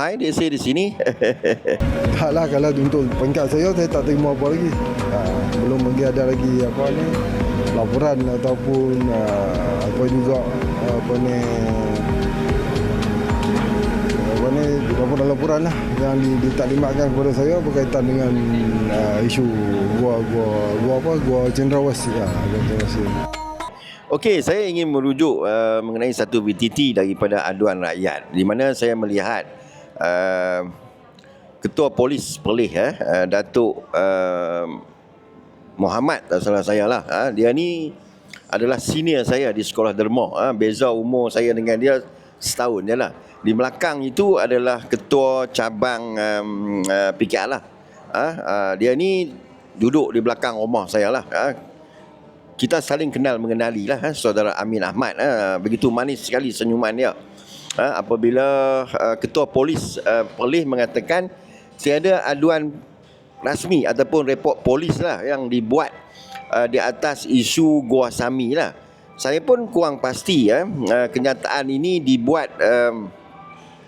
Hai, dia say di sini. Tak lah kalau untuk peringkat saya saya tak terima apa lagi. Ha, belum lagi ada lagi apa ni laporan ataupun uh, apa juga apa ni apa ni laporan-laporan lah yang di, ditaklimatkan kepada saya berkaitan dengan uh, isu gua gua gua apa gua cendrawasih ya gua cendrawasih. Okey, saya ingin merujuk uh, mengenai satu VTT daripada aduan rakyat di mana saya melihat uh, Ketua Polis Perlis eh, uh, Datuk uh, Muhammad tak salah saya lah. Uh, dia ni adalah senior saya di sekolah derma. Uh, beza umur saya dengan dia setahun je lah. Di belakang itu adalah ketua cabang um, uh, PKR lah. Uh, uh, dia ni duduk di belakang rumah saya lah. Uh, kita saling kenal mengenali lah uh, saudara Amin Ahmad. Uh, begitu manis sekali senyuman dia. Uh, apabila uh, ketua polis uh, Perlis mengatakan tiada aduan rasmi ataupun report polis lah yang dibuat uh, di atas isu Gua Sami lah. Saya pun kurang pasti ya uh, kenyataan ini dibuat um,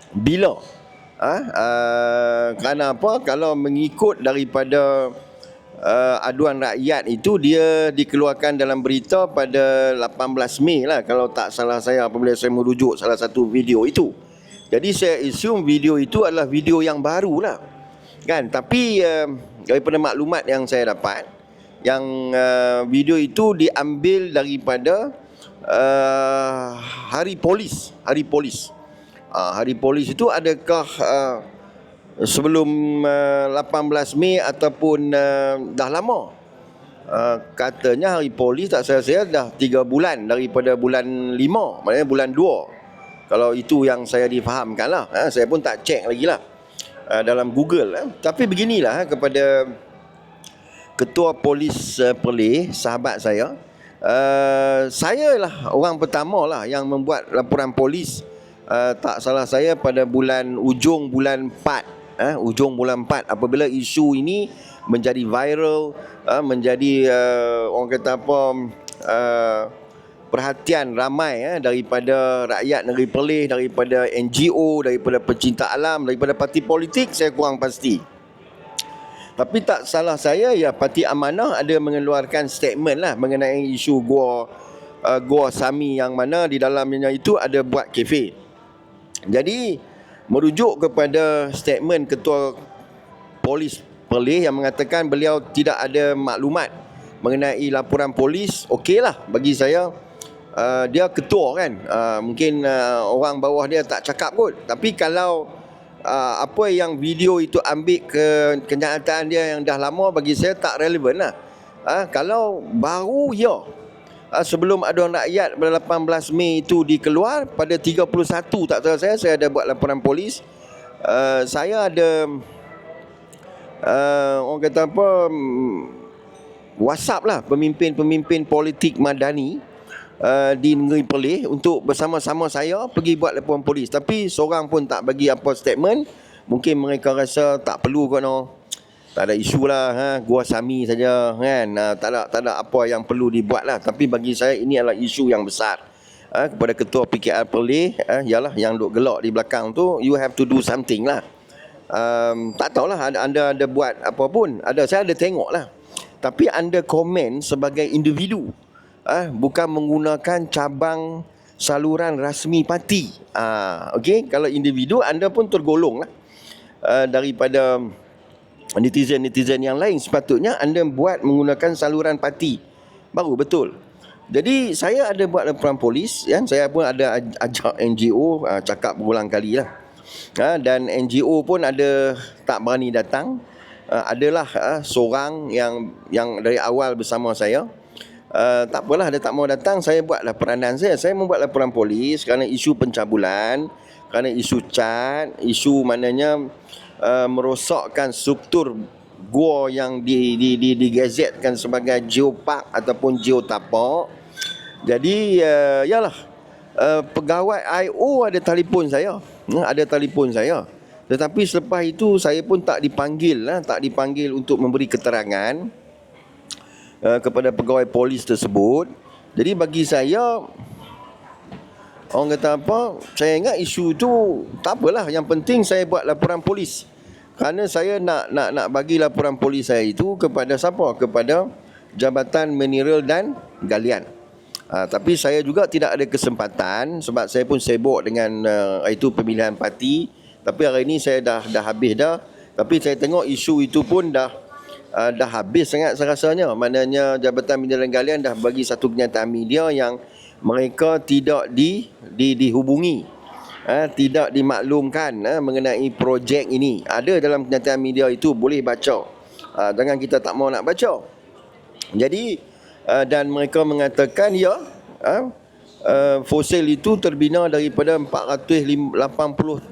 bila uh, uh, kerana apa kalau mengikut daripada uh, aduan rakyat itu dia dikeluarkan dalam berita pada 18 Mei lah. Kalau tak salah saya apabila saya merujuk salah satu video itu. Jadi saya assume video itu adalah video yang baru lah. Kan? Tapi uh, daripada maklumat yang saya dapat yang uh, video itu diambil daripada uh, hari polis. Hari polis. Uh, hari polis itu adakah uh, sebelum uh, 18 Mei ataupun uh, dah lama uh, katanya hari polis tak saya saya dah 3 bulan daripada bulan 5 maknanya bulan 2 kalau itu yang saya difahamkan lah uh, saya pun tak cek lagi lah uh, dalam Google eh. Tapi beginilah eh, kepada Ketua Polis uh, Perlis, sahabat saya. Uh, saya lah orang pertama lah yang membuat laporan polis uh, tak salah saya pada bulan ujung bulan 4 eh, ujung bulan 4 apabila isu ini menjadi viral uh, menjadi uh, orang kata apa uh, perhatian ramai eh, daripada rakyat negeri Perlis, daripada NGO, daripada pecinta alam, daripada parti politik, saya kurang pasti. Tapi tak salah saya, ya Parti Amanah ada mengeluarkan statement lah mengenai isu Gua uh, Gua Sami yang mana di dalamnya itu ada buat kafe. Jadi, merujuk kepada statement Ketua Polis Perlis yang mengatakan beliau tidak ada maklumat mengenai laporan polis, okeylah bagi saya. Uh, dia ketua kan? Uh, mungkin uh, orang bawah dia tak cakap kot. Tapi kalau uh, apa yang video itu ambil ke kenyataan dia yang dah lama bagi saya tak relevan lah. Uh, kalau baru ya sebelum aduan rakyat pada 18 Mei itu dikeluar pada 31 tak tahu saya saya ada buat laporan polis. Uh, saya ada uh, orang kata apa um, WhatsApp lah pemimpin-pemimpin politik madani uh, di negeri Perlis untuk bersama-sama saya pergi buat laporan polis. Tapi seorang pun tak bagi apa statement. Mungkin mereka rasa tak perlu no tak ada isu lah ha? gua sami saja kan. Uh, tak ada tak ada apa yang perlu dibuat lah. Tapi bagi saya ini adalah isu yang besar. Uh, kepada ketua PKR Perlis uh, yalah yang duk gelak di belakang tu you have to do something lah. Um, tak tahulah anda, anda ada buat apa pun. Ada saya ada tengok lah. Tapi anda komen sebagai individu ah bukan menggunakan cabang saluran rasmi parti. Ah okey? Kalau individu anda pun tergolong lah. Uh, daripada netizen-netizen yang lain sepatutnya anda buat menggunakan saluran parti. Baru betul. Jadi saya ada buat laporan polis ya saya pun ada ajak NGO uh, cakap berulang kali lah. Ha, dan NGO pun ada tak berani datang. Uh, adalah uh, seorang yang yang dari awal bersama saya Uh, tak apalah dia tak mau datang. Saya buatlah peranan saya. Saya membuat laporan polis kerana isu pencabulan kerana isu cat isu maknanya uh, merosakkan struktur gua yang di di di digazetkan sebagai geopark ataupun geotapak. Jadi uh, yalah uh, pegawai IO ada telefon saya. Uh, ada telefon saya. Tetapi selepas itu saya pun tak dipanggil lah, tak dipanggil untuk memberi keterangan uh, kepada pegawai polis tersebut. Jadi bagi saya Orang kata apa? Saya ingat isu tu tak apalah. Yang penting saya buat laporan polis. Kerana saya nak nak nak bagi laporan polis saya itu kepada siapa? Kepada Jabatan Mineral dan Galian. Ha, tapi saya juga tidak ada kesempatan sebab saya pun sibuk dengan uh, itu pemilihan parti. Tapi hari ini saya dah dah habis dah. Tapi saya tengok isu itu pun dah uh, dah habis sangat saya rasanya. Maknanya Jabatan Mineral Galian dah bagi satu kenyataan media yang mereka tidak di, di dihubungi ha, tidak dimaklumkan ha, mengenai projek ini ada dalam kenyataan media itu boleh baca ha, jangan kita tak mau nak baca jadi uh, dan mereka mengatakan ya ha, uh, fosil itu terbina daripada 480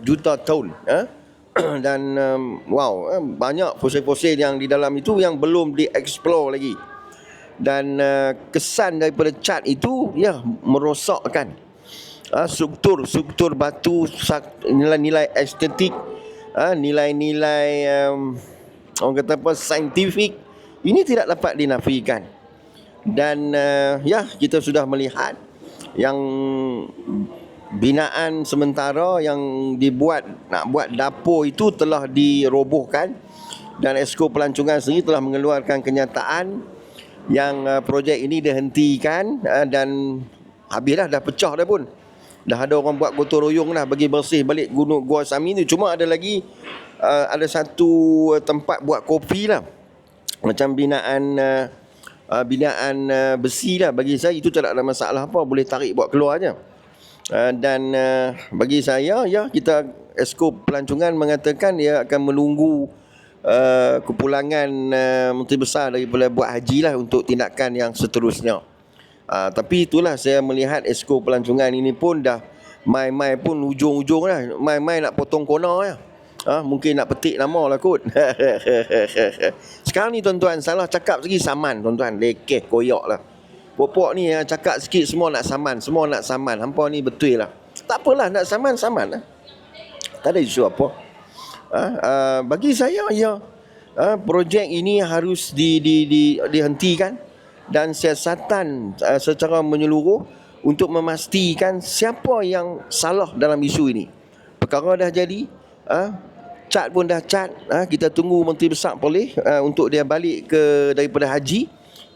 juta tahun ha? dan um, wow banyak fosil-fosil yang di dalam itu yang belum dieksplor lagi. Dan uh, kesan daripada cat itu ya merosakkan. Uh, struktur struktur batu nilai-nilai estetik uh, nilai-nilai um, orang kata apa saintifik ini tidak dapat dinafikan. Dan uh, ya kita sudah melihat yang binaan sementara yang dibuat nak buat dapur itu telah dirobohkan dan Esko Pelancongan sendiri telah mengeluarkan kenyataan yang uh, projek ini dihentikan uh, dan habislah dah pecah dah pun. Dah ada orang buat gotong royong dah bagi bersih balik gunung Gua Sami ni. Cuma ada lagi uh, ada satu uh, tempat buat kopi lah. Macam binaan uh, uh, binaan uh, besi lah bagi saya itu tak ada masalah apa boleh tarik buat keluar aja. Uh, dan uh, bagi saya ya kita Esko Pelancongan mengatakan dia akan menunggu uh, kepulangan uh, Menteri Besar daripada buat haji lah untuk tindakan yang seterusnya. Uh, tapi itulah saya melihat esko pelancongan ini pun dah mai-mai pun ujung-ujung lah. Mai-mai nak potong kona ya. Ha, mungkin nak petik nama lah kot. Sekarang ni tuan-tuan salah cakap lagi saman tuan-tuan. Lekeh koyak lah. Popok ni ya, cakap sikit semua nak saman. Semua nak saman. Hampa ni betul lah. Tak apalah nak saman, saman lah. Tak ada isu apa uh, uh, bagi saya ya uh, projek ini harus di, di, di, dihentikan dan siasatan uh, secara menyeluruh untuk memastikan siapa yang salah dalam isu ini. Perkara dah jadi, uh, cat pun dah cat, uh, kita tunggu Menteri Besar boleh uh, untuk dia balik ke daripada haji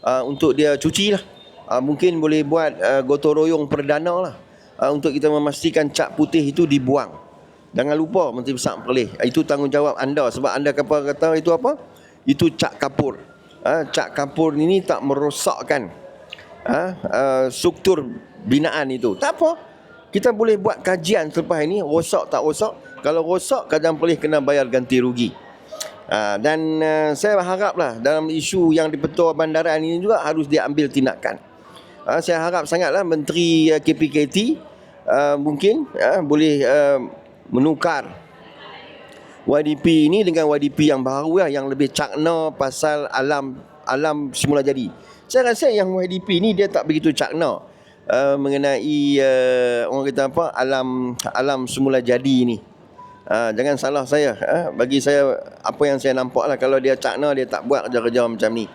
uh, untuk dia cuci lah. Uh, mungkin boleh buat uh, gotong royong perdana lah uh, untuk kita memastikan cat putih itu dibuang. Jangan lupa Menteri Besar Perlis. Itu tanggungjawab anda sebab anda kata, kata itu apa? Itu cak kapur. Ha, cak kapur ini tak merosakkan ha, uh, struktur binaan itu. Tak apa. Kita boleh buat kajian selepas ini rosak tak rosak. Kalau rosak kadang boleh kena bayar ganti rugi. Ha, dan uh, saya haraplah dalam isu yang dipetua bandaran ini juga harus diambil tindakan. Ha, saya harap sangatlah Menteri uh, KPKT uh, mungkin uh, boleh uh, menukar YDP ini dengan YDP yang baru lah yang lebih cakna pasal alam alam semula jadi. Saya rasa yang YDP ini dia tak begitu cakna uh, mengenai uh, orang kata apa alam alam semula jadi ini. Uh, jangan salah saya. Uh, bagi saya apa yang saya nampak lah kalau dia cakna dia tak buat kerja-kerja macam ni.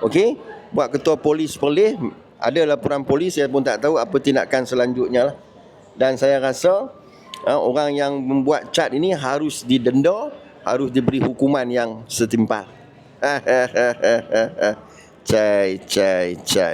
Okey? Buat ketua polis boleh ada laporan polis saya pun tak tahu apa tindakan selanjutnya lah. Dan saya rasa ha, orang yang membuat cat ini harus didenda, harus diberi hukuman yang setimpal. cai, cai, cai.